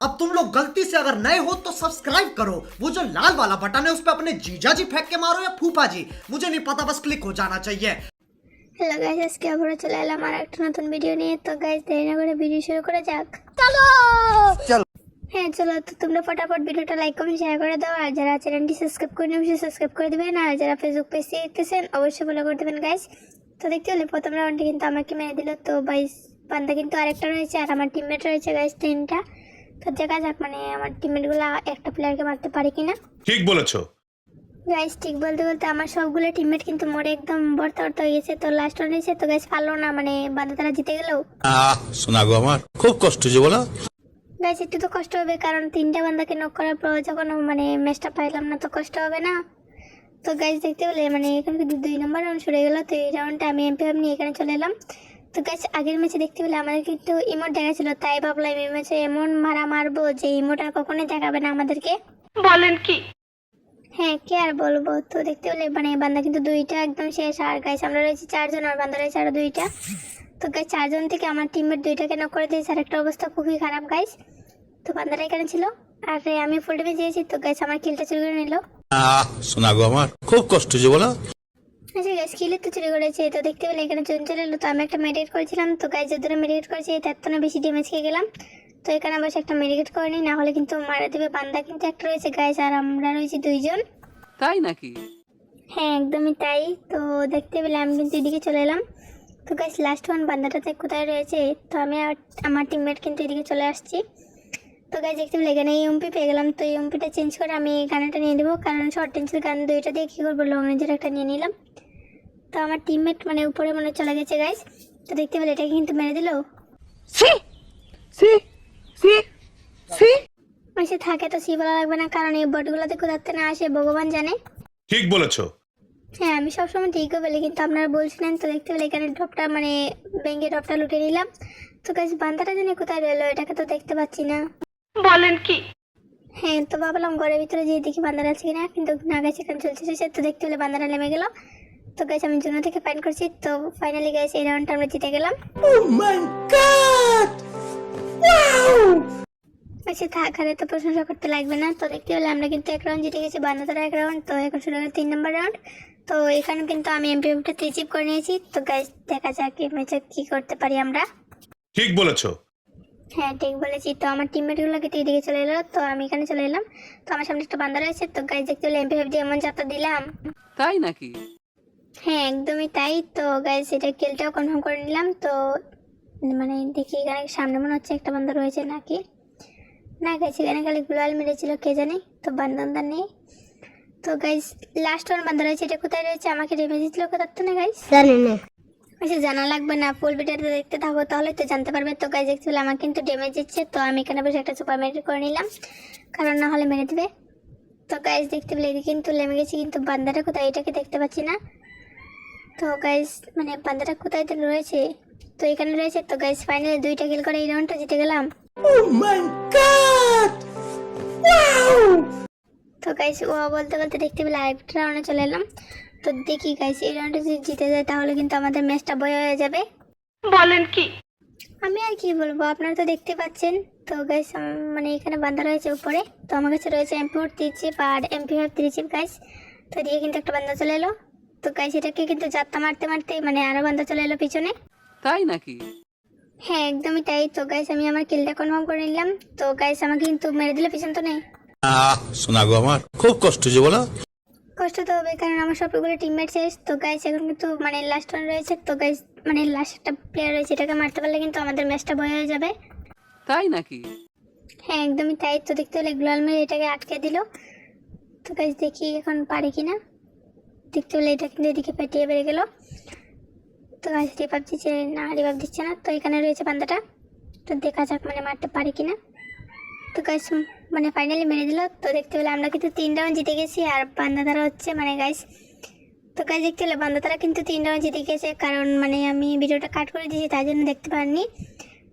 अब तुम लोग गलती से अगर नए हो तो सब्सक्राइब करो वो जो लाल वाला बटन है उस पर अपने जीजा जी फेंक के मारो या फूफा जी मुझे नहीं पता बस क्लिक हो जाना चाहिए হ্যালো গাইজ আজকে আবারও চলে এলাম আর একটা নতুন ভিডিও নিয়ে তো গাইজ দেরি না করে ভিডিও শুরু করা যাক চলো। হ্যাঁ চলো তো তোমরা ফটাফট ভিডিওটা লাইক কমেন্ট শেয়ার করে দাও আর যারা চ্যানেলটি সাবস্ক্রাইব করে অবশ্যই সাবস্ক্রাইব করে দেবেন আর যারা ফেসবুক পেজ থেকে দেখতেছেন অবশ্যই ফলো করে দেবেন গাইজ তো দেখতে হলে প্রথম রাউন্ডে কিন্তু আমাকে মেরে দিল তো বাইশ বান্দা কিন্তু আরেকটা রয়েছে আর আমার টিমমেট রয়েছে গাইজ তিনটা তো দেখা যাক মানে আমার টিমমেটগুলো একটা প্লেয়ারকে মারতে পারে কিনা। ঠিক বলেছ। গাইস ঠিক বলতে বলতে আমার সবগুলো টিমমেট কিন্তু মরে একদম বর্তা বর্তা হয়ে গেছে। তো লাস্ট রাউন্ড হয়েছে তো গাইস পারল না মানে বান্দা তারা জিতে গেলেও আহ শোনা গো আমার খুব কষ্ট যে বলো। গাইস একটু তো কষ্ট হবে কারণ তিনটা বান্দাকে নক করার পর যখন মানে ম্যাচটা পাইলাম না তো কষ্ট হবে না। তো গাইস দেখতে পেলে মানে এখানে দুই নম্বর রাউন্ড শুরু গেলো তো এই রাউন্ডটা আমি এমপি নিয়ে এখানে চলে এলাম। তো গাইস আগের ম্যাচে দেখতে পেলে আমাদের কিন্তু ইমোট দেখা ছিল তাই ভাবলাম এই ম্যাচে এমন মারা মারবো যে ইমোট আর কখনোই দেখাবে না আমাদেরকে। বলেন কি? হ্যাঁ কে আর বলব? তো দেখতে পেলে মানে বান্দা কিন্তু দুইটা একদম শেষ। আর গাইস আমরা রয়েছি চারজন আর বান্দা রয়েছে আরও দুইটা। তো গাইস চারজন থেকে আমার টিমমেট দুইটাকে নক করে দিয়েছে। আর একটা অবস্থা খুবই খারাপ গাইস তো বান্দাটা এখানে ছিল। আর আমি ফুল ডেমে দিয়েছি। তো গাইস আমার কিলটা চুরি করে নিল। আহ শোনাগো আমার। খুব কষ্ট যে বলো। আচ্ছা গাইস কিলে তো চুরি করেছে? তো দেখতে পেলে এখানে চলে চলে এলো। তো আমি একটা মেডিকেট করেছিলাম। তো গাইস যত মেডিকেট করেছি তার তো না বেশি ড্যামেজ খেয়ে গেলাম। তো এখানে বসে একটা মেডিকেট করে নিই না হলে কিন্তু মারা দেবে বান্দা কিন্তু একটা রয়েছে গাইস আর আমরা রয়েছি দুইজন। তাই নাকি? হ্যাঁ একদমই তাই। তো দেখতে পেলে আমি কিন্তু এদিকে চলে এলাম। তো গাইস লাস্ট ওয়ান বান্দাটাতে কোথায় রয়েছে? তো আমি আর আমার টিমমেট কিন্তু এদিকে চলে আসছি। তো গাইস দেখতে পেলে এখানে ইউএমপি পেয়ে গেলাম। তো ইউএমপিটা চেঞ্জ করে আমি এই গানটা নিয়ে দেবো কারণ শর্ট রেঞ্জের গান দুইটা দিয়ে কী করব? লং রেঞ্জের একটা নিয়ে নিলাম। তো আমার টিমমেট মানে উপরে মনে চলে গেছে গাইস তো দেখতে পেলে এটাকে কিন্তু মেরে দিল। সি! সি! সি! সি! সে থাকে তো সি বলা লাগবে না কারণ এই বটগুলোতে কোথাতে না আসে ভগবান জানে। ঠিক বলেছ। হ্যাঁ আমি সবসময় ঠিকই বলি কিন্তু আপনারা বলছিলেন তো দেখতে পেলে এখানে ড্রপটা মানে ব্যাঙ্গে ড্রপটা লুটে নিলাম। তো গাছ বান্দাটা জানি কোথায় রইল এটাকে তো দেখতে পাচ্ছি না। বলেন কি? হ্যাঁ তো ভাবলাম ঘরের ভিতরে যেয়ে দেখি বান্দারা আছে কিনা কিন্তু না গেছে এখানে চলছে সে তো দেখতে পেলে বান্দারা নেমে গেল। তো গাইস আমি জন্য থেকে ফাইন করছি তো ফাইনালি গাছ এই রাউন্ডটা আমরা জিতে গেলাম। ও মাই গড ওয়াও আচ্ছা থাক আর তো প্রশংসা করতে লাগবে না। তো দেখতে পেলে আমরা কিন্তু এক রাউন্ড জিতে গেছি বান্দাতারা এক রাউন্ড তো এখন শুরু হলো তিন নম্বর রাউন্ড তো এখানে কিন্তু আমি এমপি এমপিএফটা রিচিভ করে নিয়েছি। তো গাছ দেখা যাক এই ম্যাচে কি করতে পারি আমরা। ঠিক বলেছ। হ্যাঁ ঠিক বলেছি। তো আমার টিমমেটগুলো কিন্তু এদিকে চলে এলো তো আমি এখানে চলে এলাম। তো আমার সামনে একটা বান্দা রয়েছে তো গাছ দেখতে পেলে এমপিএফ দিয়ে এমন যাত্রা দিলাম। তাই নাকি? হ্যাঁ একদমই তাই। তো গাইস এটা কেলটাও কনফার্ম করে নিলাম। তো মানে দেখি এখানে সামনে মনে হচ্ছে একটা বান্দা রয়েছে নাকি? না গাইস এখানে খালি গ্লোয়াল মেরেছিল কে জানে? তো বান্দান্দা নেই। তো গাইস লাস্ট ওয়ান বান্দা রয়েছে এটা কোথায় রয়েছে? আমাকে রেমে দিয়েছিল কোথার তো না গাইস জানি না। আচ্ছা জানা লাগবে না। ফুল ভিডিওটা দেখতে থাকো তাহলে তো জানতে পারবে। তো গাইজ দেখতে আমার কিন্তু ড্যামেজ দিচ্ছে। তো আমি এখানে বসে একটা সুপার মেডিকেট করে নিলাম। কারণ না হলে মেরে দেবে। তো গাইজ দেখতে পেলে কিন্তু লেমে গেছি কিন্তু বান্দাটা কোথায়? এটাকে দেখতে পাচ্ছি না। তো গাইস মানে বান্দাটা কোথায় তো রয়েছে? তো এখানে রয়েছে তো গাইস ফাইনালি দুইটা কিল করে এই রাউন্ডটা জিতে গেলাম। তো গাইস ও বলতে বলতে দেখতে পেলে আরেকটা রাউন্ডে চলে এলাম। তো দেখি গাইস এই রাউন্ডে যদি জিতে যায় তাহলে কিন্তু আমাদের ম্যাচটা বয় হয়ে যাবে। বলেন কি? আমি আর কি বলব আপনারা তো দেখতে পাচ্ছেন। তো গাইস মানে এখানে বান্ধা রয়েছে উপরে। তো আমার কাছে রয়েছে এমপি ফোর থ্রি চিপ আর MP five three chip guys তো দিয়ে কিন্তু একটা বান্ধা চলে এলো। তো গাইস এটাকে কিন্তু যাত্রা মারতে মারতে মানে আরও বান্ধা চলে এলো পিছনে। তাই নাকি? হ্যাঁ একদমই তাই। তো গাইস আমি আমার কিলটা কনফার্ম করে নিলাম। তো গাইস আমাকে কিন্তু মেরে দিলে পিছন তো নেই। আহ শোনা গো আমার খুব কষ্ট যে বলো। কষ্ট তো হবে কারণ আমার সবগুলো টিমমেট শেষ। তো গাইস এখন কিন্তু মানে লাস্ট ওয়ান রয়েছে। তো গাইস মানে লাস্ট একটা প্লেয়ার রয়েছে এটাকে মারতে পারলে কিন্তু আমাদের ম্যাচটা বয় হয়ে যাবে। তাই নাকি? হ্যাঁ একদমই তাই। তো দেখতে হলে গ্লোয়াল মেরে এটাকে আটকে দিল। তো গাছ দেখি এখন পারে কি না দেখতে হলে এটা কিন্তু এদিকে পেটিয়ে বেড়ে গেল। তো গাছ রিভাব দিচ্ছে না রিভাব দিচ্ছে না। তো এখানে রয়েছে বান্দাটা। তো দেখা যাক মানে মারতে পারে কি না তো গাছ মানে ফাইনালি মেরে দিল। তো দেখতে পেলে আমরা কিন্তু তিন রাউন্ড জিতে গেছি আর বান্দা তারা হচ্ছে মানে গাইস, তো গাছ দেখতে পেলে বান্দা তারা কিন্তু তিন রাউন্ড জিতে গেছে। কারণ মানে আমি ভিডিওটা কাট করে দিয়েছি, তাই জন্য দেখতে পারিনি।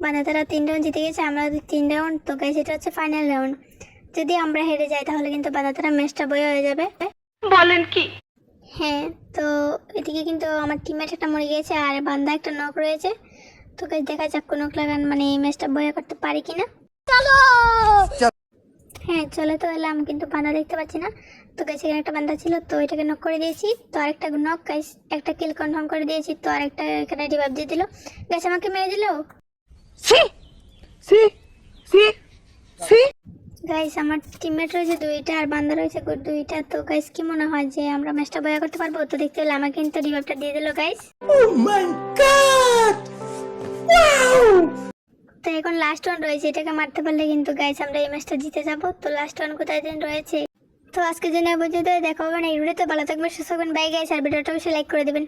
মানে তারা তিন রাউন্ড জিতে গেছে, আমরা তিন রাউন্ড তো গাইস, এটা হচ্ছে ফাইনাল রাউন্ড যদি আমরা হেরে যাই, তাহলে কিন্তু বাদাতারা ম্যাচটা বই হয়ে যাবে। বলেন কি? হ্যাঁ তো এদিকে কিন্তু আমার টিমমেট একটা মরে গিয়েছে আর বান্দা একটা নক রয়েছে। তো গাইস দেখা যাক কোনো লাগান মানে এই ম্যাচটা বয়ে করতে পারি কিনা। চলো! হ্যাঁ চলে তো এলাম কিন্তু বান্দা দেখতে পাচ্ছি না। তো গাইস এখানে একটা বান্দা ছিল তো এটাকে নক করে দিয়েছি। তো আরেকটা নক গাইস একটা কিল কনফার্ম করে দিয়েছি। তো আরেকটা এখানে রিভাইভ দিয়ে দিল। গাইস আমাকে মেরে দিল? সি! সি! সি! সি! গাইস আমার টিমমেট রয়েছে দুইটা আর বান্দা রয়েছে গুড দুইটা। তো গাইস কি মনে হয় যে আমরা ম্যাচটা বয়া করতে পারব? তো দেখতে হলে আমাকে কিন্তু রিভাইভটা দিয়ে দিল গাইস তো এখন লাস্ট ওয়ান রয়েছে এটাকে মারতে পারলে কিন্তু গাইস আমরা এই ম্যাচটা জিতে যাব। তো লাস্ট ওয়ান কোথায় যেন রয়েছে? তো আজকে জন্য বুঝে দেখা না এই ভিডিওতে ভালো থাকবেন সুস্থ থাকবেন। বাই গাইস আর ভিডিওটা অবশ্যই লাইক করে দেবেন।